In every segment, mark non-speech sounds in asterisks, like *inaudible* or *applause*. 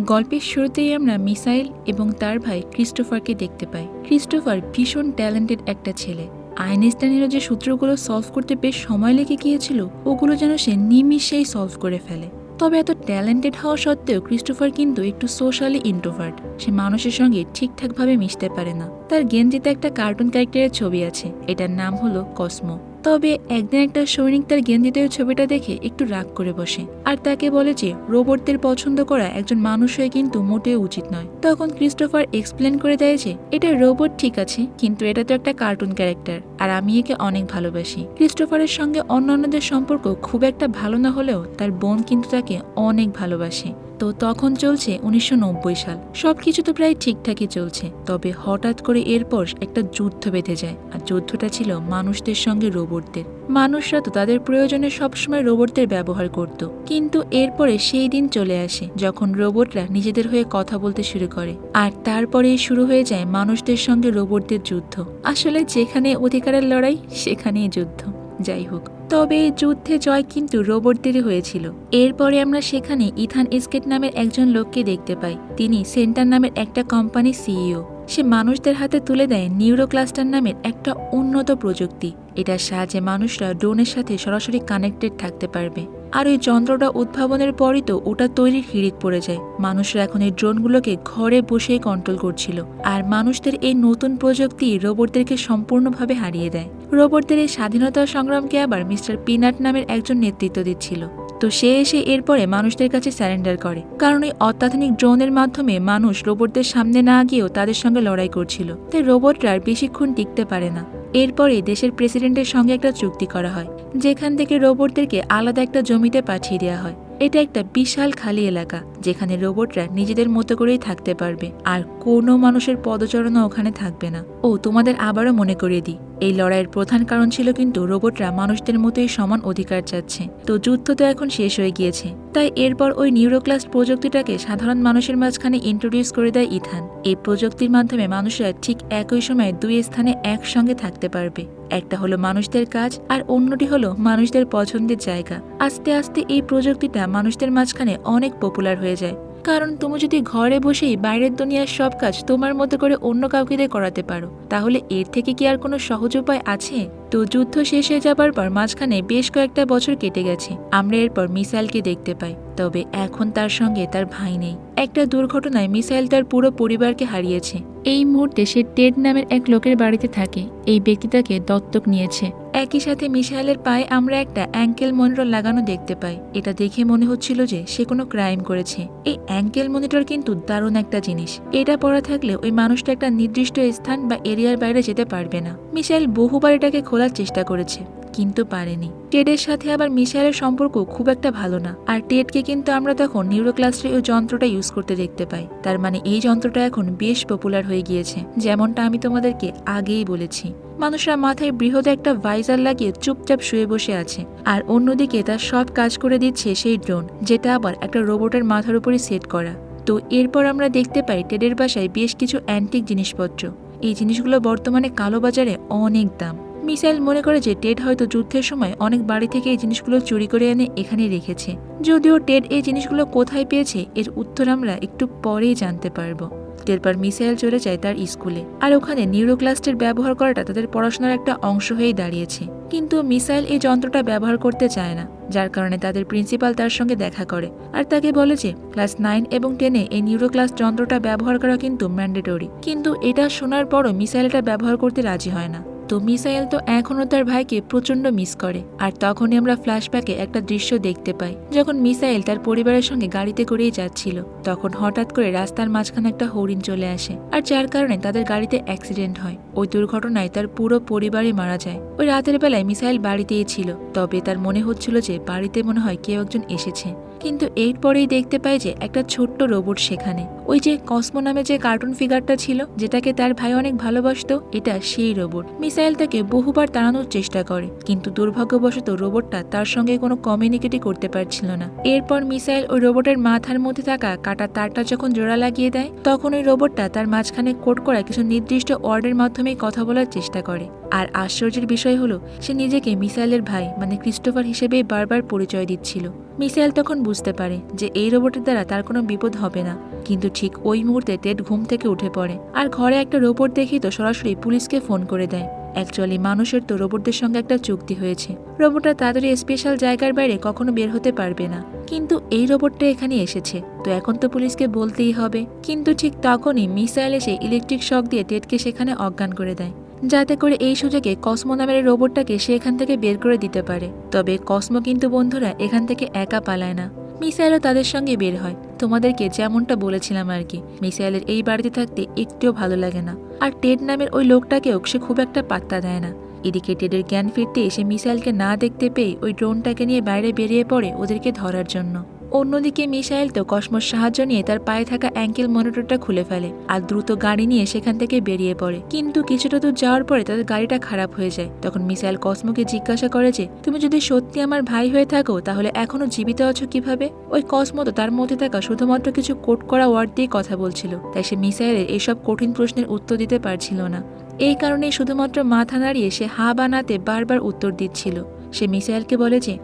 গল্পের শুরুতেই আমরা মিসাইল এবং তার ভাই ক্রিস্টোফারকে দেখতে পাই। ক্রিস্টোফার ভীষণ ট্যালেন্টেড একটা ছেলে। আইনস্টাইনেরও যে সূত্রগুলো সলভ করতে বেশ সময় লেগে গিয়েছিল, ওগুলো যেন সে নিমিষেই সলভ করে ফেলে। তবে এত ট্যালেন্টেড হওয়া সত্ত্বেও ক্রিস্টোফার কিন্তু একটু সোশ্যালি ইন্ট্রোভার্ট সে মানুষের সঙ্গে ঠিকঠাকভাবে মিশতে পারে না। তার গেঞ্জিতে একটা কার্টুন ক্যারেক্টারের ছবি আছে। এটার নাম হলো কসমো। তবে একদিন একটা সৈনিক তার গেঞ্জিতে ছবিটা দেখে একটু রাগ করে বসে। আর তাকে বলে যে, রোবটদের পছন্দ করা একজন মানুষ হয়ে কিন্তু মোটেও উচিত নয়। তখন ক্রিস্টোফার এক্সপ্লেন করে দেয় যে, এটা রোবট ঠিক আছে, কিন্তু এটা তো একটা কার্টুন ক্যারেক্টার। আর আমি একে অনেক ভালোবাসি। ক্রিস্টোফারের সঙ্গে অন্যান্যদের সম্পর্ক খুব একটা ভালো না হলেও তার বোন কিন্তু তাকে অনেক ভালোবাসে। তো তখন চলছে উনিশশো নব্বই সাল। সব কিছু তো প্রায় ঠিকঠাকই চলছে। তবে হঠাৎ করে এরপর একটা যুদ্ধ বেঁধে যায়। আর যুদ্ধটা ছিল মানুষদের সঙ্গে রোবটদের। মানুষরা তো তাদের প্রয়োজনে সবসময় রোবটদের ব্যবহার করত। কিন্তু এরপরে সেই দিন চলে আসে, যখন রোবটরা নিজেদের হয়ে কথা বলতে শুরু করে। আর তারপরেই শুরু হয়ে যায় মানুষদের সঙ্গে রোবটদের যুদ্ধ। আসলে যেখানে অধিকারের লড়াই, সেখানেই যুদ্ধ। যাই হোক, তবে যুদ্ধে জয় কিন্তু রোবটদেরই হয়েছিল। এরপরে আমরা সেখানে ইথান এসকেট নামের একজন লোককে দেখতে পাই। তিনি সেন্টার নামের একটা কোম্পানির সিইও। সে মানুষদের হাতে তুলে দেয় নিউরোক্লাস্টার নামের একটা উন্নত প্রযুক্তি। এটার সাহায্যে মানুষরা ড্রোনের সাথে সরাসরি কানেক্টেড থাকতে পারবে। আর ওই যন্ত্রটা উদ্ভাবনের পরই তো ওটা তৈরির হিড়িক পড়ে যায়। মানুষরা এখন এই ড্রোনগুলোকে ঘরে বসেই কন্ট্রোল করছিল। আর মানুষদের এই নতুন প্রযুক্তি রোবটদেরকে সম্পূর্ণভাবে হারিয়ে দেয়। রোবটদের এই স্বাধীনতা সংগ্রামকে আবার মিস্টার পিনাট নামের একজন নেতৃত্ব দিচ্ছিল। তো সে এসে এরপরে মানুষদের কাছে স্যারেন্ডার করে। কারণ ওই অত্যাধুনিক ড্রোনের মাধ্যমে মানুষ রোবটদের সামনে না গিয়েও তাদের সঙ্গে লড়াই করছিল। তাই রোবটরা বেশিক্ষণ টিকতে পারে না। এরপরে দেশের প্রেসিডেন্টের সঙ্গে একটা চুক্তি করা হয়। যেখান থেকে রোবটদেরকে আলাদা একটা জমিতে পাঠিয়ে দেওয়া হয়। এটা একটা বিশাল খালি এলাকা, যেখানে রোবটরা নিজেদের মতো করেই থাকতে পারবে। আর কোনো মানুষের পদচারণা ওখানে থাকবে না। ও, তোমাদের আবারও মনে করিয়ে দিই। এই লড়াইয়ের প্রধান কারণ ছিল কিন্তু রোবটরা মানুষদের মতোই সমান অধিকার চাচ্ছে। তো যুদ্ধ তো এখন শেষ হয়ে গিয়েছে। তাই এরপর ওই নিউরোক্লাস প্রযুক্তিটাকে সাধারণ মানুষের মাঝখানে ইন্ট্রোডিউস করে দেয় ইথান। এই প্রযুক্তির মাধ্যমে মানুষরা ঠিক একই সময়ে দুই স্থানে একসঙ্গে থাকতে পারবে। একটা হলো মানুষদের কাজ আর অন্যটি হলো মানুষদের পছন্দের জায়গা। আস্তে আস্তে এই প্রযুক্তিটা মানুষদের মাঝখানে অনেক পপুলার হয়ে যায়। কারণ তুমি যদি ঘরে বসেই বাইরের দুনিয়ার সব কাজ তোমার মতো করে অন্য কাউকে দিয়ে করাতে পারো, তাহলে এর থেকে কি আর কোনো সহজ উপায় আছে? তো যুদ্ধ শেষ হয়ে যাবার পর মাঝখানে বেশ কয়েকটা বছর কেটে গেছে। আমরা এরপর মিসাইলকে দেখতে পাই, তবে এখন তার সঙ্গে তার ভাই নেই। একটা দুর্ঘটনায় মিসাইল তার পুরো পরিবারকে হারিয়েছে। এই মুহূর্তে সে টেড নামের এক লোকের বাড়িতে থাকে। এই ব্যক্তি তাকে দত্তক নিয়েছে। একই সাথে মিসাইলের পায়ে আমরা একটা অ্যাঙ্কেল মনিটর লাগানো দেখতে পাই। এটা দেখে মনে হচ্ছিল যে সে কোনো ক্রাইম করেছে। এই অ্যাঙ্কেল মনিটর কিন্তু দারুণ একটা জিনিস। এটা পড়া থাকলে ওই মানুষটা একটা নির্দিষ্ট স্থান বা এরিয়ার বাইরে যেতে পারবে না। মিসাইল বহুবার এটাকে খোলার চেষ্টা করেছে, কিন্তু পারেনি। টেডের সাথে আবার মিসাইলের সম্পর্ক খুব একটা ভালো না। আর টেডকে কিন্তু আমরা তখন নিউরোক্লাস্টে ওই যন্ত্রটা ইউজ করতে দেখতে পাই। তার মানে এই যন্ত্রটা এখন বেশ পপুলার হয়ে গিয়েছে, যেমনটা আমি তোমাদেরকে আগেই বলেছি। মানুষরা মাথায় বৃহৎ একটা ভাইজার লাগিয়ে চুপচাপ শুয়ে বসে আছে, আর অন্যদিকে তার সব কাজ করে দিচ্ছে সেই ড্রোন, যেটা আবার একটা রোবটের মাথার উপরই সেট করা। তো এরপর আমরা দেখতে পাই টেডের বাসায় বেশ কিছু অ্যান্টিক জিনিসপত্র। এই জিনিসগুলো বর্তমানে কালো বাজারে অনেক দাম। মিসাইল মনে করে যে টেড হয়তো যুদ্ধের সময় অনেক বাড়ি থেকে এই জিনিসগুলো চুরি করে এনে এখানে রেখেছে। যদিও টেড এই জিনিসগুলো কোথায় পেয়েছে এর উত্তর আমরা একটু পরেই জানতে পারব। এরপর মিসাইল চলে যায় তার স্কুলে। আর ওখানে নিউরোক্লাস্টের ব্যবহার করাটা তাদের পড়াশোনার একটা অংশ হয়েই দাঁড়িয়েছে। কিন্তু মিসাইল এই যন্ত্রটা ব্যবহার করতে চায় না, যার কারণে তাদের প্রিন্সিপাল তার সঙ্গে দেখা করে। আর তাকে বলে যে, ক্লাস নাইন এবং টেনে এই নিউরোক্লাস যন্ত্রটা ব্যবহার করা কিন্তু ম্যান্ডেটরি। কিন্তু এটা শোনার পরও মিসাইলটা ব্যবহার করতে রাজি হয় না। তো মিসাইল তো এখনও তার ভাইকে প্রচণ্ড মিস করে। আর তখনই আমরা ফ্ল্যাশব্যাকে একটা দৃশ্য দেখতে পাই। যখন মিসাইল তার পরিবারের সঙ্গে গাড়িতে করেই যাচ্ছিল, তখন হঠাৎ করে রাস্তার মাঝখানে একটা হরিণ চলে আসে। আর যার কারণে তাদের গাড়িতে অ্যাক্সিডেন্ট হয়। ওই দুর্ঘটনায় তার পুরো পরিবারই মারা যায়। ওই রাতের বেলায় মিসাইল বাড়িতেই ছিল। তবে তার মনে হচ্ছিল যে বাড়িতে মনে হয় কেউ একজন এসেছে। কিন্তু এরপরেই দেখতে পাই যে একটা ছোট্ট রোবট সেখানে। ওই যে কসমো নামে যে কার্টুন ফিগারটা ছিল, যেটাকে তার ভাই অনেক ভালোবাসতো, এটা সেই রোবট। মিসাইল তাকে বহুবার তাড়ানোর চেষ্টা করে, কিন্তু দুর্ভাগ্যবশত রোবটটা তার সঙ্গে কোনো কমিউনিকেটই করতে পারছিল না। এরপর মিসাইল ওই রোবটের মাথার মধ্যে থাকা কাটা তারটা যখন জোড়া লাগিয়ে দেয়, তখন ওই রোবটটা তার মাঝখানে কোট করা কিছু নির্দিষ্ট ওয়ার্ডের মাধ্যমেই কথা বলার চেষ্টা করে। আর আশ্চর্যের বিষয় হলো, সে নিজেকে মিসাইলের ভাই মানে ক্রিস্টোফার হিসেবেই বারবার পরিচয় দিচ্ছিল। মিসাইল তখন পারে যে এই রোবটের দ্বারা তার কোনো বিপদ হবে না। কিন্তু ঠিক ওই মুহূর্তে টেড ঘুম থেকে উঠে পড়ে। আর ঘরে একটা রোবট দেখেই তো সরাসরি পুলিশকে ফোন করে দেয়। অ্যাকচুয়ালি মানুষের তো রোবটদের সঙ্গে একটা চুক্তি হয়েছে। রোবটটা তাড়াতাড়ি স্পেশাল জায়গার বাইরে কখনো বের হতে পারবে না। কিন্তু এই রোবটটা এখানে এসেছে। তো এখন তো পুলিশকে বলতেই হবে। কিন্তু ঠিক তখনই মিসাইল এসে ইলেকট্রিক শক দিয়ে টেডকে সেখানে অজ্ঞান করে দেয়। যাতে করে এই সুযোগে কসমো নামের রোবটটাকে সে এখান থেকে বের করে দিতে পারে। তবে কসমো কিন্তু বন্ধুরা এখান থেকে একা পালায় না। মিসাইলও তাদের সঙ্গে বের হয়। তোমাদেরকে যেমনটা বলেছিলাম আর কি, মিসাইলের এই বাড়িতে থাকতে একটুও ভালো লাগে না। আর টেড নামের ওই লোকটাকেও সে খুব একটা পাত্তা দেয় না। এদিকে টেডের জ্ঞান ফিরতে এসে মিসাইলকে না দেখতে পেয়ে ওই ড্রোনটাকে নিয়ে বাইরে বেরিয়ে পড়ে ওদেরকে ধরার জন্য। অন্যদিকে মিসাইল তো কসমোর সাহায্য নিয়ে তার পায়ে থাকা অ্যাঙ্কেল মনিটরটা খুলে ফেলে আর দ্রুত গাড়ি নিয়ে সেখান থেকে বেরিয়ে পড়ে। কিন্তু কিছুটা দূর যাওয়ার পরে তাদের গাড়িটা খারাপ হয়ে যায়। তখন মিসাইল কসমোকে জিজ্ঞাসা করে যে, তুমি যদি সত্যি আমার ভাই হয়ে থাকো, তাহলে এখনও জীবিত আছো কীভাবে? ওই কসমো তো তার মধ্যে থাকা শুধুমাত্র কিছু কোট করা ওয়ার্ড দিয়ে কথা বলছিল, তাই সে মিসাইলের এইসব কঠিন প্রশ্নের উত্তর দিতে পারছিল না। এই কারণেই শুধুমাত্র মাথা নাড়িয়ে সে হা বানাতে বারবার উত্তর দিচ্ছিল। সে মিসাইলকে বলে যে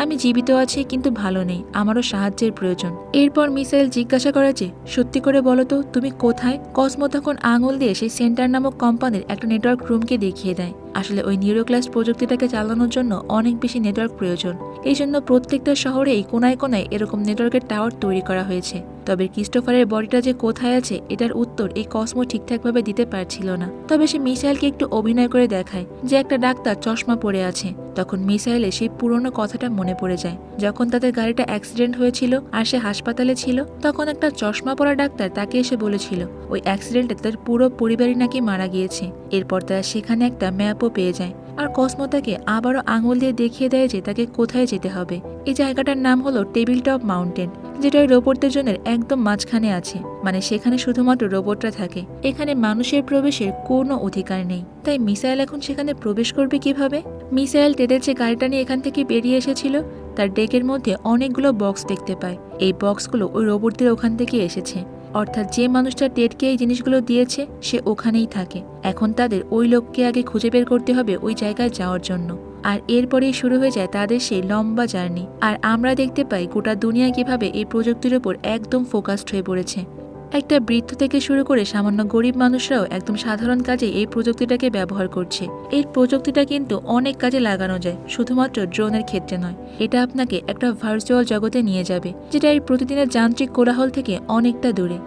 আমি জীবিত আছি, কিন্তু ভালো নেই, আমারও সাহায্যের প্রয়োজন। এরপর মিসাইল জিজ্ঞাসা করে যে, সত্যি করে বলো তো, তুমি কোথায়? কসমো তখন আঙুল দিয়ে সেই সেন্টার নামক কোম্পানির একটা নেটওয়ার্ক রুমকে দেখিয়ে দেয়। আসলে ওই নিউরোক্লাস প্রযুক্তিটাকে চালানোর জন্য অনেক বেশি নেটওয়ার্ক প্রয়োজন। এই জন্য প্রত্যেকটা শহরেই কোনায় কোনায় এরকম নেটওয়ার্কের টাওয়ার তৈরি করা হয়েছে। তবে ক্রিস্টোফারের বডিটা যে কোথায় আছে, এটার উত্তর এই কসমো ঠিকঠাকভাবে দিতে পারছিল না। তবে সে মিসাইলকে একটু অভিনয় করে দেখায় যে একটা ডাক্তার চশমা পরে আছে। তখন মিসাইলে সেই পুরনো কথাটা মনে পড়ে যায়। যখন তাদের গাড়িটা অ্যাক্সিডেন্ট হয়েছিল আর সে হাসপাতালে ছিল, তখন একটা চশমা পরা ডাক্তার তাকে এসে বলেছিল, ওই অ্যাক্সিডেন্টে তার পুরো পরিবারই নাকি মারা গিয়েছে। এরপর তারা সেখানে একটা ম্যাপও পেয়ে যায়। আর কসমো তাকে আবারও আঙুল দিয়ে দেখিয়ে দেয় যে তাকে কোথায় যেতে হবে। এই জায়গাটার নাম হলো টেবিল টপ মাউন্টেন যেটা রোবটদের জন্য একদম মাঝখানে আছে মানে সেখানে শুধুমাত্র রোবটরা থাকে। এখানে মানুষের প্রবেশের কোনো অধিকার নেই। তাই মিসাইল এখন সেখানে প্রবেশ করবে কীভাবে? মিসাইল টেডের যে গাড়িটা নিয়ে এখান থেকে বেরিয়ে এসেছিল, তার ডেকের মধ্যে অনেকগুলো বক্স দেখতে পায়। এই বক্সগুলো ওই রোবটদের ওখান থেকে এসেছে। অর্থাৎ যে মানুষটা টেডকে এই জিনিসগুলো দিয়েছে, সে ওখানেই থাকে। এখন তাদের ওই লোককে আগে খুঁজে বের করতে হবে ওই জায়গায় যাওয়ার জন্য। আর এরপরেই শুরু হয়ে যায় তাদের সেই লম্বা জার্নি। আর আমরা দেখতে পাই গোটা দুনিয়া কীভাবে এই প্রযুক্তির ওপর একদম ফোকাসড হয়ে পড়েছে। একটা বৃদ্ধ থেকে শুরু করে সামান্য গরিব মানুষরাও একদম সাধারণ কাজে এই প্রযুক্তিটাকে ব্যবহার করছে। এই প্রযুক্তিটা কিন্তু অনেক কাজে লাগানো যায়, শুধুমাত্র ড্রোনের ক্ষেত্রে নয়। এটা আপনাকে একটা ভার্চুয়াল জগতে নিয়ে যাবে, যেটা এই প্রতিদিনের যান্ত্রিক কোলাহল থেকে অনেকটা দূরে।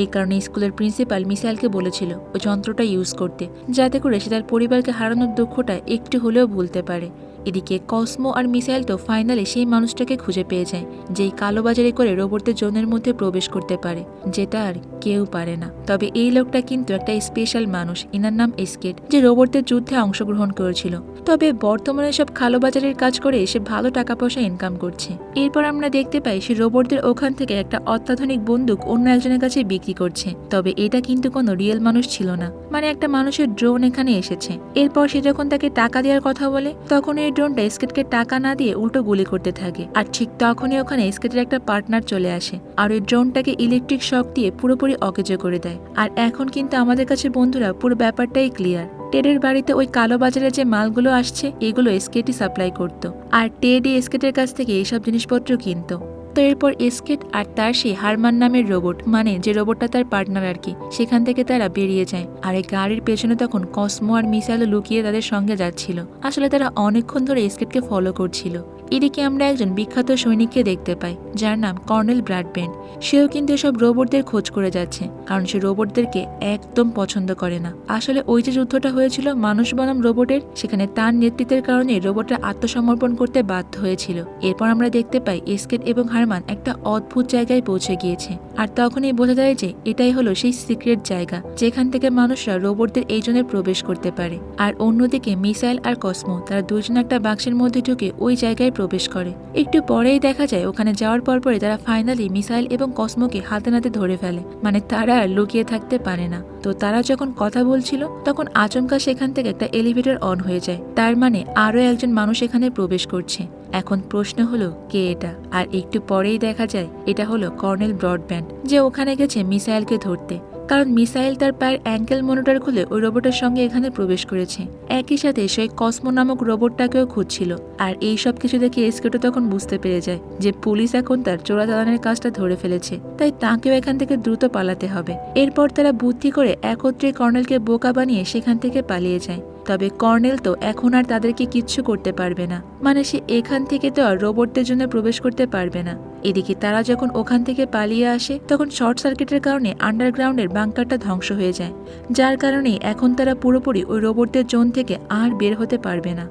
এই কারণে স্কুলের প্রিন্সিপাল মিসাইলকে বলেছিল, ওই যন্ত্রটা ইউজ করতে, যাতে করে সে তার পরিবারকে হারানোর দুঃখটা একটু হলেও ভুলতে পারে। এদিকে কসমো আর মিসাইল তো ফাইনালি সেই মানুষটাকে খুঁজে পেয়ে যায়, যেই কালোবাজারি করে রোবটদের জোনের মধ্যে প্রবেশ করতে পারে, যেটা আর কেউ পারে না। তবে এই লোকটা কিন্তু একটা স্পেশাল মানুষ, ইনার নাম এসকেট, যে রোবটদের যুদ্ধে অংশগ্রহণ করেছিল। তবে বর্তমানে সব কালোবাজারের কাজ করে সে ভালো টাকা পয়সা ইনকাম করছে। এরপর আমরা দেখতে পাই সে রোবটদের ওখান থেকে একটা অত্যাধুনিক বন্দুক অন্য একজনের কাছে বিক্রি করছে। তবে এটা কিন্তু কোনো রিয়েল মানুষ ছিল না মানে একটা মানুষের ড্রোন এখানে এসেছে। এরপর সে যখন তাকে টাকা দেওয়ার কথা বলে, তখন এই ড্রোনটা স্কেটকে টাকা না দিয়ে উল্টো গুলি করতে থাকে। আর ঠিক তখনই ওখানে স্কেটের একটা পার্টনার চলে আসে। আর ওই ড্রোনটাকে ইলেকট্রিক শক দিয়ে পুরোপুরি অকেজ করে দেয়। আর এখন কিন্তু আমাদের কাছে বন্ধুরা পুরো ব্যাপারটাই ক্লিয়ার। টেডের বাড়িতে ওই কালো বাজারে যে মালগুলো আসছে, এগুলো স্কেটই সাপ্লাই করত। আর টেডই স্কেটের কাছ থেকে এইসব জিনিসপত্র কিনতো। তো এরপর এসকেট আর তার সেই হারমান নামের রোবট মানে যে রোবটটা তার পার্টনার আর কি, সেখান থেকে তারা বেরিয়ে যায়। আর এই গাড়ির পেছনে তখন কসমো আর মিসাইলও লুকিয়ে তাদের সঙ্গে যাচ্ছিল। আসলে তারা অনেকক্ষণ ধরে এসকেটকে ফলো করছিল। এদিকে আমরা একজন বিখ্যাত সৈনিককে দেখতে পাই, যার নাম কর্নেল ব্রাডবেন সেও কিন্তু এসব রোবটদের খোঁজ করে যাচ্ছে, কারণ সে রোবটদেরকে একদম পছন্দ করে না। আসলে ওই যে যুদ্ধটা হয়েছিল মানুষ বনাম রোবটের, সেখানে তার নেতৃত্বের কারণে রোবটরা আত্মসমর্পণ করতে বাধ্য হয়েছিল। এরপর আমরা দেখতে পাই এসকেট এবং হারমান একটা অদ্ভুত জায়গায় পৌঁছে গিয়েছে, আর তখনই বোঝা যায় যে এটাই হলো সেই সিক্রেট জায়গা, যেখান থেকে মানুষরা রোবটদের এই জন্য প্রবেশ করতে পারে। আর অন্যদিকে মিসাইল আর কসমো, তারা দুজন একটা বাক্সের মধ্যে ঢুকে ওই জায়গায় প্রবেশ করে। একটু পরেই দেখা যায়, ওখানে যাওয়ার পর পরে তারা ফাইনালি মিসাইল এবং কসমোকে হাতে নাতে ধরে ফেলে। মানে তারা আর লুকিয়ে থাকতে পারে না। তো তারা যখন কথা বলছিল, তখন আচমকা সেখান থেকে একটা এলিভেটর অন হয়ে যায়। তার মানে আরও একজন মানুষ এখানে প্রবেশ করছে। এখন প্রশ্ন হলো, কে এটা? আর একটু পরেই দেখা যায়, এটা হলো কর্নেল ব্রডব্যান্ড, যে ওখানে গেছে মিসাইলকে ধরতে। কারণ মিসাইল তার পায়ের অ্যাঙ্কেল মনিটর খুলে ওই রোবটের সঙ্গে এখানে প্রবেশ করেছে। একই সাথে সে কসমো নামক রোবটটাকেও খুঁজছিল, আর এই সব কিছু দেখে এসকেটো তখন বুঝতে পেরে যায় যে পুলিশ এখন তার চোরাচালানের কাজটা ধরে ফেলেছে, তাই তাকেও এখান থেকে দ্রুত পালাতে হবে। এরপর তারা বুদ্ধি করে একত্রে কর্নেলকে বোকা বানিয়ে সেখান থেকে পালিয়ে যায়। তবে কর্নেল তো এখন আর তাদেরকে কিচ্ছু করতে পারবে না। মানে সে এখান থেকে তো আর রোবটদের জন্য প্রবেশ করতে পারবে না। এদিকে তারা যখন ওখান থেকে পালিয়ে আসে, তখন শর্ট সার্কিটের কারণে আন্ডারগ্রাউন্ডের বাংকারটা ধ্বংস হয়ে যায়। যার কারণে এখন তারা পুরোপুরি ওই রোবটদের জোন থেকে আর বের হতে পারবে না।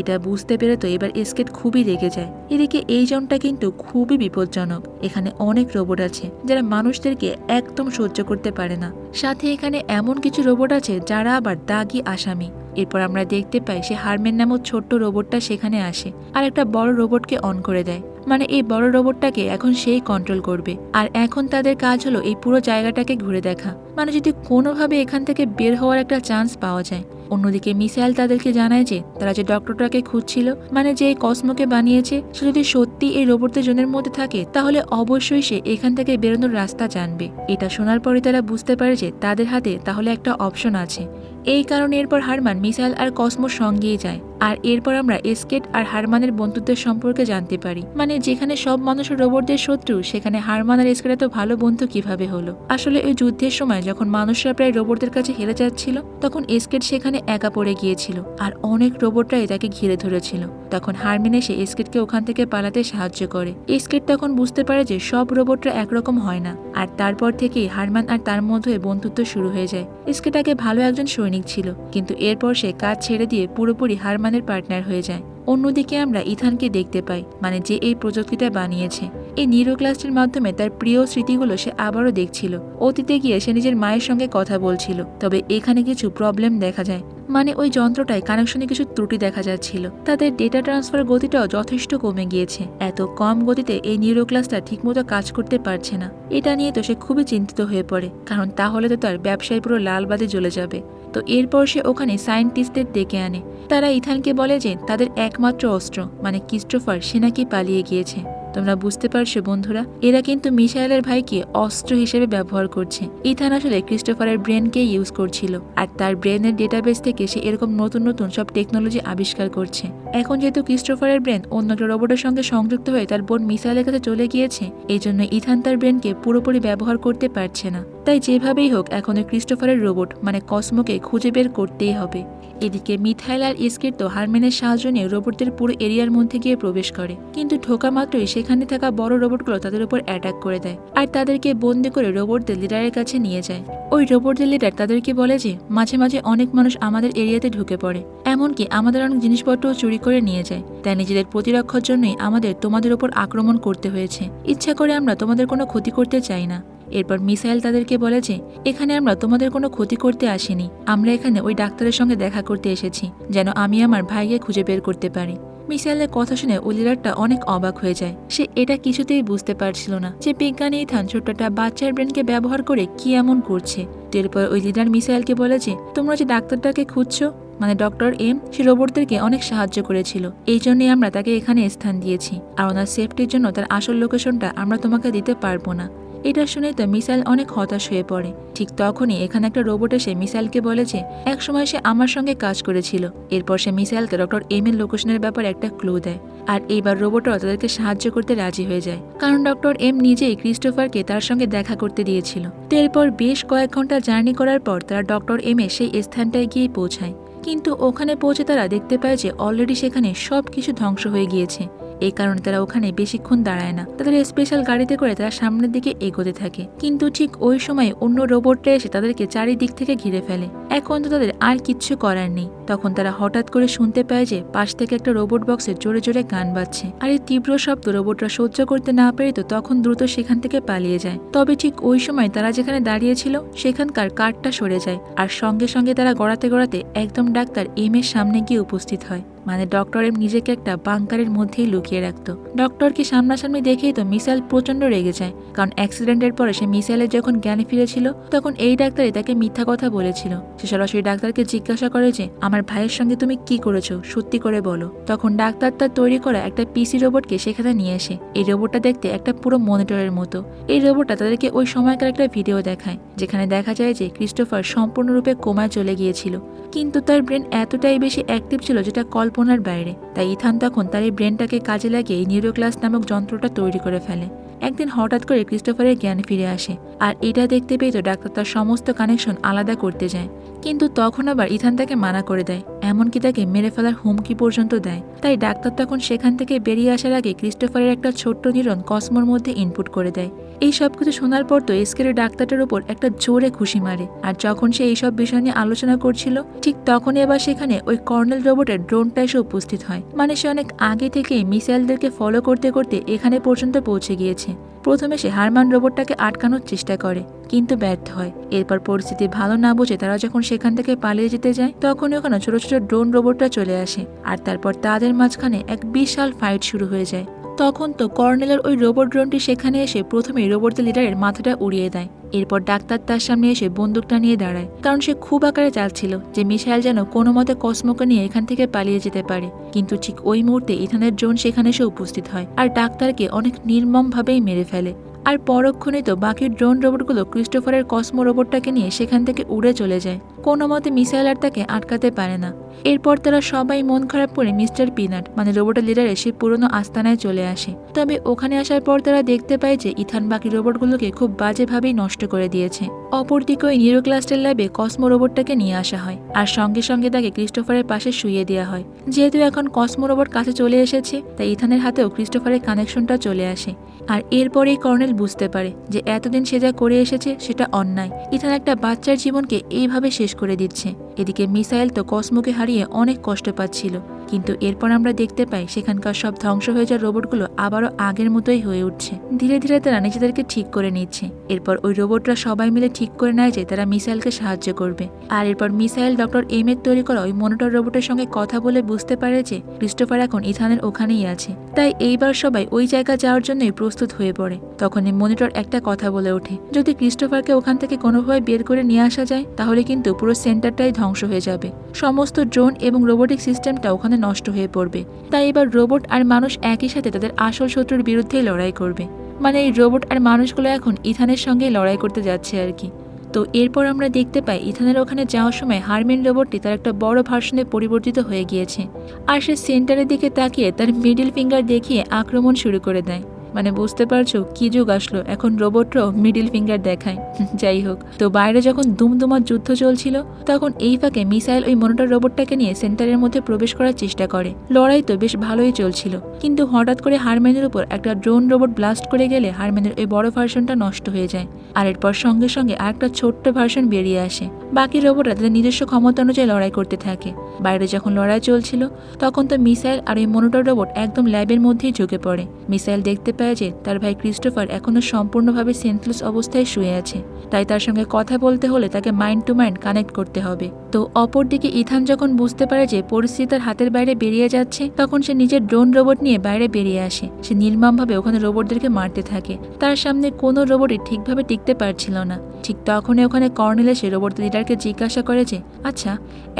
এটা বুঝতে পেরে তো এবার এসকেট খুবই রেগে যায়। এদিকে এই জোনটা কিন্তু খুবই বিপজ্জনক। এখানে অনেক রোবট আছে, যারা মানুষদেরকে একদম সহ্য করতে পারে না। সাথে এখানে এমন কিছু রোবট আছে যারা আবার দাগি আসামি। এরপর আমরা দেখতে পাই সে হারমেন নামক ছোট্ট রোবটটা সেখানে আসে আর একটা বড় রোবটকে অন করে দেয়। মানে এই বড় রোবটটাকে এখন সেই কন্ট্রোল করবে। আর এখন তাদের কাজ হলো এই পুরো জায়গাটাকে ঘুরে দেখা। মানে যদি কোনোভাবে এখান থেকে বের হওয়ার একটা চান্স পাওয়া যায়। অন্যদিকে মিসাইল তাদেরকে জানায় যে, তারা যে ডক্টরটাকে খুঁজছিল মানে যে কসমোকে বানিয়েছে, সে যদি সত্যি এই রোবটদের জনের মধ্যে থাকে, তাহলে অবশ্যই সে এখান থেকে বেরোনোর রাস্তা জানবে। এটা শোনার পরে তারা বুঝতে পারে যে, তাদের হাতে তাহলে একটা অপশন আছে। এই কারণে এরপর হারমান মিসাইল আর কসমোর সঙ্গেই যায়। আর এরপর আমরা এসকেট আর হারমানের বন্ধুত্বের সম্পর্কে জানতে পারি। মানে যেখানে সব মানুষের রোবটদের শত্রু, সেখানে হারমান আর এসকেট এত ভালো বন্ধু কীভাবে হলো? আসলে ওই যুদ্ধের সময় যখন মানুষরা প্রায় রোবটদের কাছে হেরে যাচ্ছিল, তখন এসকেট সেখানে একা পড়ে গিয়েছিল। আর অনেক রোবটরাই তাকে ঘিরে ধরেছিল। তখন হারমিন এসে এসকেটকে ওখান থেকে পালাতে সাহায্য করে। এসকেট তখন বুঝতে পারে যে সব রোবটরা একরকম হয় না। আর তারপর থেকেই হারমান আর তার মধ্যে বন্ধুত্ব শুরু হয়ে যায়। এসকেট আগে ভালো একজন সৈনিক ছিল, কিন্তু এরপর সে কাজ ছেড়ে দিয়ে পুরোপুরি হারমানের পার্টনার হয়ে যায়। অন্যদিকে আমরা ইথানকে দেখতে পাই মানে যে এই প্রযুক্তিটা বানিয়েছে। এই নিউরোক্লাস্টের মাধ্যমে তার প্রিয় স্মৃতিগুলো সে আবারও দেখছিল। অতীতে গিয়ে সে নিজের মায়ের সঙ্গে কথা বলছিল, তবে এখানে কিছু প্রবলেম দেখা যায়। মানে ওই যন্ত্রটায় কানেকশনে কিছু ত্রুটি দেখা যাচ্ছিল। তাদের ডেটা ট্রান্সফার গতিটাও যথেষ্ট কমে গিয়েছে। এত কম গতিতে এই নিউরোক্লাসটা ঠিকমতো কাজ করতে পারছে না। এটা নিয়ে তো সে খুবই চিন্তিত হয়ে পড়ে। কারণ তাহলে তো তার ব্যবসায় পুরো লাল বাদে জ্বলে যাবে। তো এরপর সে ওখানে সায়েন্টিস্টদের ডেকে আনে। তারা ইথানকে বলে যে তাদের একমাত্র অস্ত্র মানে ক্রিস্টোফার, সে নাকি পালিয়ে গিয়েছে। তোমরা বুঝতে পারছ, বন্ধুরা? এরা কিন্তু মিশাইলের ভাইকে অস্ত্র হিসেবে ব্যবহার করছে। ইথান আসলে ক্রিস্টোফারের ব্রেনকে ইউজ করছিল। আর তার ব্রেনের ডেটাবেস থেকে সে এরকম নতুন নতুন সব টেকনোলজি আবিষ্কার করছে। এখন যেহেতু ক্রিস্টোফারের ব্রেন অন্য একটা রোবটের সঙ্গে সংযুক্ত হয়ে তার বোন মিসাইলের কাছে চলে গিয়েছে, এই জন্য ইথান তার ব্রেনকে পুরোপুরি ব্যবহার করতে পারছে না। তাই যেভাবেই হোক এখন ক্রিস্টোফারের রোবট মানে কসমোকে খুঁজে বের করতেই হবে। এদিকে মিথাইল আর ইস্কির তো হারমেনের সাহায্য নিয়ে রোবটদের পুরো এরিয়ার মধ্যে গিয়ে প্রবেশ করে। কিন্তু ঢোকা মাত্রই সেখানে থাকা বড় রোবটগুলো তাদের উপর অ্যাটাক করে দেয় আর তাদেরকে বন্দি করে রোবটদের লিডারের কাছে নিয়ে যায়। ওই রোবটদের লিডার তাদেরকে বলে যে, মাঝে মাঝে অনেক মানুষ আমাদের এরিয়াতে ঢুকে পড়ে। এমনকি আমাদের অনেক জিনিসপত্রও চুরি করে নিয়ে যায়। তাই নিজেদের প্রতিরক্ষার জন্যই আমাদের তোমাদের উপর আক্রমণ করতে হয়েছে। ইচ্ছা করে আমরা তোমাদের কোনো ক্ষতি করতে চাই না। এরপর মিসাইল তাদেরকে বলে যে, এখানে আমরা তোমাদের কোনো ক্ষতি করতে আসিনি। আমরা এখানে ওই ডাক্তারের সঙ্গে দেখা করতে এসেছি, যেন আমি আমার ভাইকে খুঁজে বের করতে পারি। মিসাইলের কথা শুনে ওলিরারটা অনেক অবাক হয়ে যায়। সে এটা কিছুতেই বুঝতে পারছিল না যে বিজ্ঞানী ইথান ছোট্টটা বাচ্চার ব্রেনকে ব্যবহার করে কি এমন করছে। এরপর ওই লিডার মিসাইলকে বলে যে, তোমরা যে ডাক্তারটাকে খুঁজছো মানে ডক্টর এম, সে রোবটদেরকে অনেক সাহায্য করেছিল। এই জন্যই আমরা তাকে এখানে স্থান দিয়েছি। আর ওনার সেফটির জন্য তার আসল লোকেশনটা আমরা তোমাকে দিতে পারব না। এটা শুনে তো মিসাইল অনেক হতাশ হয়ে পড়ে। ঠিক তখনই এখানে একটা রোবট এসে মিসাইলকে বলে যে এক সময় সে আমার সঙ্গে কাজ করেছিল। এরপর সে মিসাইলকে ডক্টর এম এর লোকেশনের ব্যাপারে একটা ক্লু দেয়। আর এইবার রোবটও তাদেরকে সাহায্য করতে রাজি হয়ে যায়। কারণ ডক্টর এম নিজেই ক্রিস্টোফারকে তার সঙ্গে দেখা করতে দিয়েছিল। এরপর বেশ কয়েক ঘণ্টা জার্নি করার পর তারা ডক্টর এম এ সেই স্থানটায় গিয়ে পৌঁছায়। কিন্তু ওখানে পৌঁছে তারা দেখতে পায় যে অলরেডি সেখানে সব কিছু ধ্বংস হয়ে গিয়েছে। এই কারণে তারা ওখানে বেশিক্ষণ দাঁড়ায় না। তাদের স্পেশাল গাড়িতে করে তারা সামনের দিকে এগোতে থাকে। কিন্তু ঠিক ওই সময় অন্য রোবটটা এসে তাদেরকে চারিদিক থেকে ঘিরে ফেলে। এখন তো তাদের আর কিচ্ছু করার নেই। তখন তারা হঠাৎ করে শুনতে পায় যে পাশ থেকে একটা রোবট বক্সে জোরে জোরে গান বাজছে। আর এই তীব্র শব্দ রোবটরা সহ্য করতে না পেরে তো তখন দ্রুত সেখান থেকে পালিয়ে যায়। তবে ঠিক ওই সময় তারা যেখানে দাঁড়িয়েছিল সেখানকার কাঠটা সরে যায়। আর সঙ্গে সঙ্গে তারা গড়াতে গড়াতে একদম ডাক্তার এম এর সামনে গিয়ে উপস্থিত হয়। মানে ডক্টর এম নিজেকে একটা বাংকারের মধ্যেই লুকিয়ে রাখতো। ডক্টরকে সামনাসামনি দেখেই তো মিসাইল প্রচণ্ড রেগে যায়, কারণ অ্যাক্সিডেন্টের পরে সে মিসাইলের যখন জ্ঞানে ফিরেছিল, তখন এই ডাক্তারই তাকে মিথ্যা কথা বলেছিল। সে সরাসরি ডাক্তারকে জিজ্ঞাসা করে যে, আমার ভাইয়ের সঙ্গে তুমি কি করেছ? সত্যি করে বলো। তখন ডাক্তার তার তৈরি করা একটা পিসি রোবটকে সেখানে নিয়ে আসে। এই রোবটটা দেখতে একটা পুরো মনিটরের মতো। এই রোবটটা তাদেরকে ওই সময়কার একটা ভিডিও দেখায়, যেখানে দেখা যায় যে ক্রিস্টোফার সম্পূর্ণরূপে কোমায় চলে গিয়েছিল। কিন্তু তার ব্রেন এতটাই বেশি অ্যাক্টিভ ছিল যেটা কল্পনার বাইরে। তাই ইথান তখন তার এই ব্রেনটাকে কাজে লাগিয়ে নিউরোক্লাস নামক যন্ত্রটা তৈরি করে ফেলে। একদিন হঠাৎ করে ক্রিস্টোফারের জ্ঞান ফিরে আসে। আর এটা দেখতে পেয়ে তো ডাক্তার তার সমস্ত কানেকশন আলাদা করতে যায়। কিন্তু তখন আবার ইথান তাকে মানা করে দেয়, এমনকি তাকে মেরে ফেলার হুমকি পর্যন্ত দেয়। তাই ডাক্তার তখন সেখান থেকে বেরিয়ে আসার আগে ক্রিস্টোফারের একটা ছোট্ট নিরন কসমোর মধ্যে ইনপুট করে দেয়। এই সব কিছু শোনার পর তো এসকের ডাক্তারটার উপর একটা জোরে খুশি মারে, আর যখন সে এইসব বিষয় নিয়ে আলোচনা করছিল, ঠিক তখনই আবার সেখানে ওই কর্নেল রোবটের ড্রোনটা এসে উপস্থিত হয়। মানে সে অনেক আগে থেকেই মিসাইলদেরকে ফলো করতে করতে এখানে পর্যন্ত পৌঁছে গিয়েছে। প্রথমে সে হারমান রোবটটাকে আটকানোর চেষ্টা করে। কিন্তু ব্যর্থ হয়। এরপর পরিস্থিতি ভালো না বুঝে তারা যখন সেখান থেকে পালিয়ে যেতে যায়, তখনই ওখানে ছোট ছোট ড্রোন রোবটটা চলে আসে আর তারপর তাদের মাঝখানে এক বিশাল ফাইট শুরু হয়ে যায়। তখন তো কর্নেলের ওই রোবট ড্রোনটি সেখানে এসে প্রথমে রোবটদের লিডারের মাথাটা উড়িয়ে দেয়। এরপর ডাক্তার তার সামনে এসে বন্দুকটা নিয়ে দাঁড়ায়, কারণ সে খুব আকারে চাচ্ছিল যে মিসাইল যেন কোনো মতে কসমোকে নিয়ে এখান থেকে পালিয়ে যেতে পারে। কিন্তু ঠিক ওই মুহূর্তে ইথানের ড্রোন সেখানে এসে উপস্থিত হয় আর ডাক্তারকে অনেক নির্মমভাবেই মেরে ফেলে। আর পরক্ষণে তো বাকি ড্রোন রোবটগুলো ক্রিস্টোফারের কসমো রোবটটাকে নিয়ে সেখান থেকে উড়ে চলে যায়। কোনো মতে মিসাইল আর তাকে আটকাতে পারে না। এরপর তারা সবাই মন খারাপ করে মিস্টার পিনাট মানে রোবটের লিডার, এসে পুরনো আস্তানায় চলে আসে। তবে ওখানে আসার পর তারা দেখতে পায় যে ইথান বাকি রোবটগুলোকে খুব বাজেভাবেই নষ্ট করে দিয়েছে। অপরদিকে ওই নিউরোক্লাস্টের ল্যাবে কসমো রোবটটাকে নিয়ে আসা হয়, আর সঙ্গে সঙ্গে তাকে ক্রিস্টোফারের পাশে শুয়ে দেওয়া হয়। যেহেতু এখন কসমো রোবট কাছে চলে এসেছে, তাই ইথানের হাতেও ক্রিস্টোফারের কানেকশনটা চলে আসে। আর এরপরেই কর্নেল বুঝতে পারে যে এতদিন সে যা করে এসেছে সেটা অন্যায়। ইথান একটা বাচ্চার জীবনকে এইভাবে শেষ করে দিচ্ছে। এদিকে মিসাইল তো কসমোকে হারিয়ে অনেক কষ্ট পাচ্ছিল। কিন্তু এরপর আমরা দেখতে পাই সেখানকার সব ধ্বংস হয়ে যাওয়া রোবটগুলো আবারও আগের মতোই হয়ে উঠছে। ধীরে ধীরে তারা নিজেদেরকে ঠিক করে নিচ্ছে। এরপর ওই রোবটরা সবাই মিলে ঠিক করে নেয় যে তারা মিসাইলকে সাহায্য করবে। আর এরপর মিসাইল ডক্টর এম এর তৈরি করা ওই মনিটর রোবটের সঙ্গে কথা বলে বুঝতে পারে যে ক্রিস্টোফার এখন ইথানের ওখানেই আছে। তাই এইবার সবাই ওই জায়গা যাওয়ার জন্যই প্রস্তুত হয়ে পড়ে। তখনই মনিটর একটা কথা বলে ওঠে, যদি ক্রিস্টোফারকে ওখান থেকে কোনোভাবে বের করে নিয়ে আসা যায়, তাহলে কিন্তু পুরো সেন্টারটাই ধ্বংস হয়ে যাবে। সমস্ত ড্রোন এবং রোবোটিক সিস্টেমটা ওখানে নষ্ট হয়ে পড়বে। তাই এবার রোবট আর মানুষ একই সাথে তাদের আসল শত্রুর বিরুদ্ধেই লড়াই করবে। মানে এই রোবট আর মানুষগুলো এখন ইথানের সঙ্গে লড়াই করতে যাচ্ছে আর কি। তো এরপর আমরা দেখতে পাই ইথানের ওখানে যাওয়ার সময় হারমেন রোবটটি তার একটা বড় ভার্সনে পরিবর্তিত হয়ে গিয়েছে। আর সে সেন্টারের দিকে তাকিয়ে তার মিডিল ফিঙ্গার দেখিয়ে আক্রমণ শুরু করে দেয়। মানে বুঝতে পারছ কি যুগ আসলো? এখন রোবটরাও মিডিল ফিঙ্গার দেখায়। *laughs* যাই হোক, তো বাইরে যখন দুমদুমার যুদ্ধ চলছিল, তখন এই ফাঁকে মিসাইল ওই মনিটর রোবটটাকে নিয়ে সেন্টারের মধ্যে প্রবেশ করার চেষ্টা করে। লড়াই তো বেশ ভালোই চলছিল, কিন্তু হঠাৎ করে হারমেনের উপর একটা ড্রোন রোবট ব্লাস্ট করে গেলে হারমেনের ওই বড় ভার্সনটা নষ্ট হয়ে যায়, আর এরপর সঙ্গে সঙ্গে আরেকটা ছোট্ট ভার্সন বেরিয়ে আসে। বাকি রোবটরা তাদের নিজস্ব ক্ষমতা অনুযায়ী লড়াই করতে থাকে। বাইরে যখন লড়াই চলছিল, তখন তো মিসাইল আর এই মনিটর রোবট একদম ল্যাবের মধ্যেই ঝুঁকে পড়ে। মিসাইল দেখতে পায় যে তার ভাই ক্রিস্টোফার এখনও সম্পূর্ণভাবে সেন্সলেস অবস্থায় শুয়ে আছে। তাই তার সঙ্গে কথা বলতে হলে তাকে মাইন্ড টু মাইন্ড কানেক্ট করতে হবে। তো অপরদিকে ইথান যখন বুঝতে পারে যে পরিস্থিতি তার হাতের বাইরে বেরিয়ে যাচ্ছে, তখন সে নিজের ড্রোন রোবট নিয়ে বাইরে বেরিয়ে আসে। সে নির্মমভাবে ওখানে রোবটদেরকে মারতে থাকে। তার সামনে কোনো রোবটই ঠিকভাবে টিকতে পারছিল না। ঠিক তখনই ওখানে কর্নেল এসে রোবট লিডারকে জিজ্ঞাসা করে যে আচ্ছা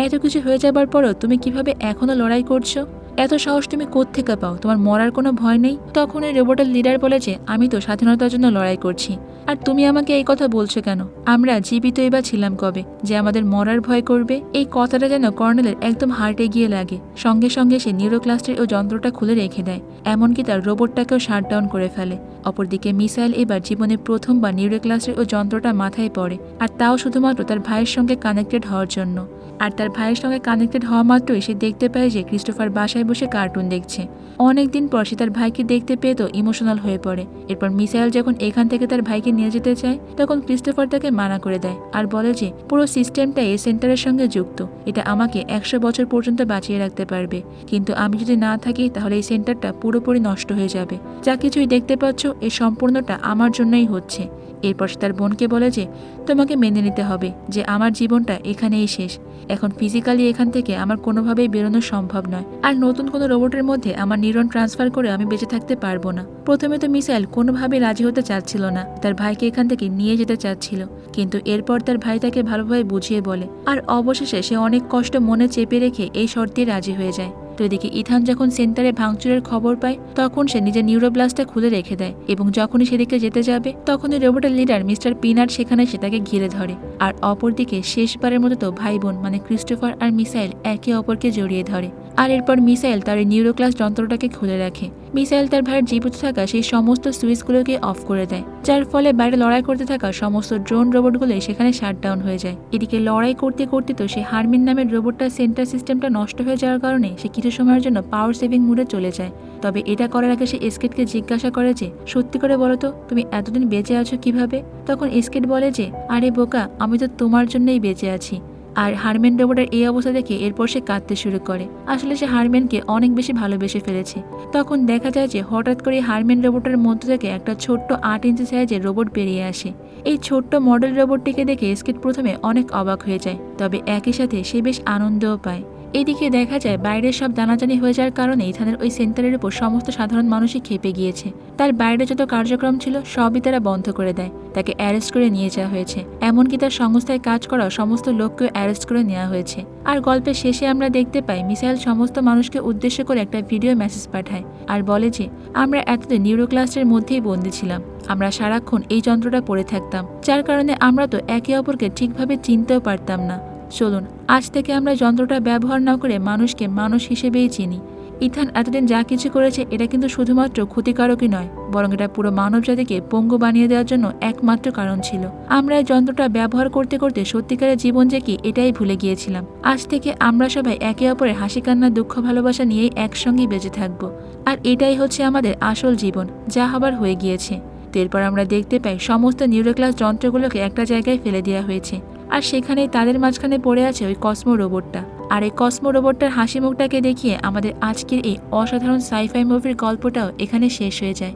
এত কিছু হয়ে যাবার পরও তুমি কীভাবে এখনও লড়াই করছ? এত সাহস তুমি কোত্থেকে পাও? তোমার মরার কোনো ভয় নেই? তখন ওই রোবটের লিডার বলে যে, আমি তো স্বাধীনতার জন্য লড়াই করছি। আর তুমি আমাকে এই কথা বলছো কেন? আমরা জীবিতই বা ছিলাম কবে? যে আমাদের মরার ভয় করবে? এই কথাটা যেন কর্নেলের একদম হার্টে গিয়ে লাগে। সঙ্গে সঙ্গে সে নিউরোক্লাস্টের ওই যন্ত্রটা খুলে রেখে দেয়। এমনকি তার রোবটটাকেও শাটডাউন করে ফেলে। অপরদিকে মিসাইল এবার জীবনে প্রথমবার নিউরোক্লাস্টের ওই যন্ত্রটা মাথায় পড়ে। আর তাও শুধুমাত্র তার ভাইয়ের সঙ্গে কানেক্টেড হওয়ার জন্য। আর তার ভাইয়ের সঙ্গে কানেক্টেড হওয়া মাত্রই সে দেখতে পায় যে ক্রিস্টোফার বাসায় বসে কার্টুন দেখছে। অনেকদিন পর সে তার ভাইকে দেখতে পেয়ে তো ইমোশনাল হয়ে পড়ে। এরপর মিসাইল যখন এখান থেকে তার ভাইকে নিয়ে যেতে চায়, তখন ক্রিস্টোফার তাকে মানা করে দেয় আর বলে যে, পুরো সিস্টেমটা এই সেন্টারের সঙ্গে যুক্ত। এটা আমাকে একশো বছর পর্যন্ত বাঁচিয়ে রাখতে পারবে। কিন্তু আমি যদি না থাকি, তাহলে এই সেন্টারটা পুরোপুরি নষ্ট হয়ে যাবে। যা কিছুই দেখতে পাচ্ছ, এই সম্পূর্ণটা আমার জন্যই হচ্ছে। এরপর সে তার বোনকে বলে যে, তোমাকে মেনে নিতে হবে যে, আমার জীবনটা এখানেই শেষ। এখন ফিজিক্যালি এখান থেকে আমার কোনোভাবেই বেরোনো সম্ভব নয়। আর নতুন কোনো রোবটের মধ্যে আমার নিউরন ট্রান্সফার করে আমি বেঁচে থাকতে পারব না। প্রথমে তো মিসাইল কোনোভাবে রাজি হতে চাচ্ছিল না। তার ভাইকে এখান থেকে নিয়ে যেতে চাচ্ছিল। কিন্তু এরপর তার ভাই তাকে ভালোভাবে বুঝিয়ে বলে, আর অবশেষে সে অনেক কষ্ট মনে চেপে রেখে এই শর্তে রাজি হয়ে যায়। তো এদিকে ইথান যখন সেন্টারে ভাঙচুরের খবর পায়, তখন সে নিজের নিউরোব্লাস্টটা খুলে রেখে দেয় এবং যখনই সেদিকে যেতে যাবে, তখনই রোবটের লিডার মিস্টার পিনার সেখানে সে তাকে ঘিরে ধরে। আর অপরদিকে শেষবারের মতো তো ভাই বোন মানে ক্রিস্টোফার আর মিসাইল একে অপরকে জড়িয়ে ধরে। আর এরপর মিসাইল তার নিউরোক্লাস যন্ত্রটাকে খুলে রাখে। মিসাইল তার ভাইয়ের জীবিত থাকা সেই সমস্ত সুইচগুলোকে অফ করে দেয়, যার ফলে বাইরে লড়াই করতে থাকা সমস্ত ড্রোন রোবটগুলো সেখানে শাটডাউন হয়ে যায়। এদিকে লড়াই করতে করতে তো সেই হারমিন নামের রোবটটা সেন্টার সিস্টেমটা নষ্ট হয়ে যাওয়ার কারণে সে কিছু সময়ের জন্য পাওয়ার সেভিং মুডে চলে যায়। তবে এটা করার আগে সে স্কেটকে জিজ্ঞাসা করে যে, সত্যি করে বলো তো, তুমি এতদিন বেঁচে আছো কীভাবে? তখন এসকেট বলে যে, আরে বোকা, আমি তো তোমার জন্যই বেঁচে আছি। আর হারমেন রোবটের এই অবস্থা দেখে এরপর সে কাঁদতে শুরু করে। আসলে সে হারমেনকে অনেক বেশি ভালোবেসে ফেলেছে। তখন দেখা যায় যে হঠাৎ করে হারমেন রোবটের মধ্য থেকে একটা ছোট্ট আট ইঞ্চি সাইজের রোবট বেরিয়ে আসে। এই ছোট্ট মডেল রোবটটিকে দেখে স্কিট প্রথমে অনেক অবাক হয়ে যায়, তবে একই সাথে সে বেশ আনন্দও পায়। এদিকে দেখা যায় বাইরের সব জানাজানি হয়ে যাওয়ার কারণে ইথানের ওই সেন্টারের উপর সমস্ত সাধারণ মানুষই খেপে গিয়েছে। তার বাইরে যত কার্যক্রম ছিল, সবই তারা বন্ধ করে দেয়। তাকে অ্যারেস্ট করে নিয়ে যাওয়া হয়েছে। এমনকি তার সংস্থায় কাজ করা সমস্ত লোককেও অ্যারেস্ট করে নেওয়া হয়েছে। আর গল্পের শেষে আমরা দেখতে পাই, মিসাইল সমস্ত মানুষকে উদ্দেশ্য করে একটা ভিডিও মেসেজ পাঠায় আর বলে যে, আমরা এতদিন নিউরোক্লাস্টের মধ্যেই বন্দী ছিলাম। আমরা সারাক্ষণ এই যন্ত্রটা পড়ে থাকতাম। যার কারণে আমরা তো একে অপরকে ঠিকভাবে চিনতেও পারতাম না। চলুন, আজ থেকে আমরা যন্ত্রটা ব্যবহার না করে মানুষকে মানুষ হিসেবেই চিনি। ইথান এতদিন যা কিছু করেছে, এটা কিন্তু শুধুমাত্র ক্ষতিকারকই নয়, বরং এটা পুরো মানব জাতিকে পঙ্গু বানিয়ে দেওয়ার জন্য একমাত্র কারণ ছিল। আমরা এই যন্ত্রটা ব্যবহার করতে করতে সত্যিকারের জীবন যে কি, এটাই ভুলে গিয়েছিলাম। আজ থেকে আমরা সবাই একে অপরের হাসি, কান্না, দুঃখ, ভালোবাসা নিয়েই একসঙ্গেই বেঁচে থাকব। আর এটাই হচ্ছে আমাদের আসল জীবন, যা হবার হয়ে গিয়েছে। এরপর আমরা দেখতে পাই, সমস্ত নিউরোক্লাস যন্ত্রগুলোকে একটা জায়গায় ফেলে দেওয়া হয়েছে। আর সেখানেই তাদের মাঝখানে পড়ে আছে ওই কসমো রোবটটা। আর এই কসমো রোবটটার হাসি মুখটাকে দেখিয়ে আমাদের আজকের এই অসাধারণ সাইফাই মুভির গল্পটাও এখানে শেষ হয়ে যায়।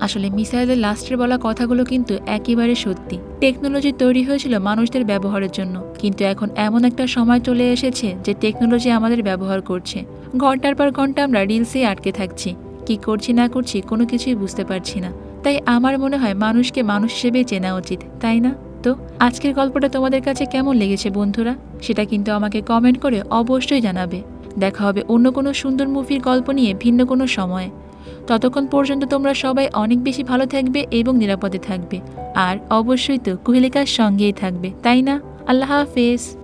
আসলে মিসাইলের লাস্টের বলা কথাগুলো কিন্তু একেবারে সত্যি। টেকনোলজি তৈরি হয়েছিল মানুষদের ব্যবহারের জন্য। কিন্তু এখন এমন একটা সময় চলে এসেছে যে টেকনোলজি আমাদের ব্যবহার করছে। ঘণ্টার পর ঘণ্টা আমরা রিলসে আটকে থাকছি। কি করছি না করছি কোনো কিছুই বুঝতে পারছি না। তাই আমার মনে হয় মানুষকে মানুষ হিসেবেই চেনা উচিত, তাই না? তো আজকের গল্পটা তোমাদের কাছে কেমন লেগেছে বন্ধুরা? সেটা কিন্তু আমাকে কমেন্ট করে অবশ্যই জানাবে। দেখা হবে অন্য কোনো সুন্দর মুভির গল্প নিয়ে ভিন্ন কোনো সময়ে। ততক্ষণ পর্যন্ত তোমরা সবাই অনেক বেশি ভালো থাকবে এবং নিরাপদে থাকবে। আর অবশ্যই তো কুহেলিকার সঙ্গেই থাকবে, তাই না? আল্লাহ হাফেজ।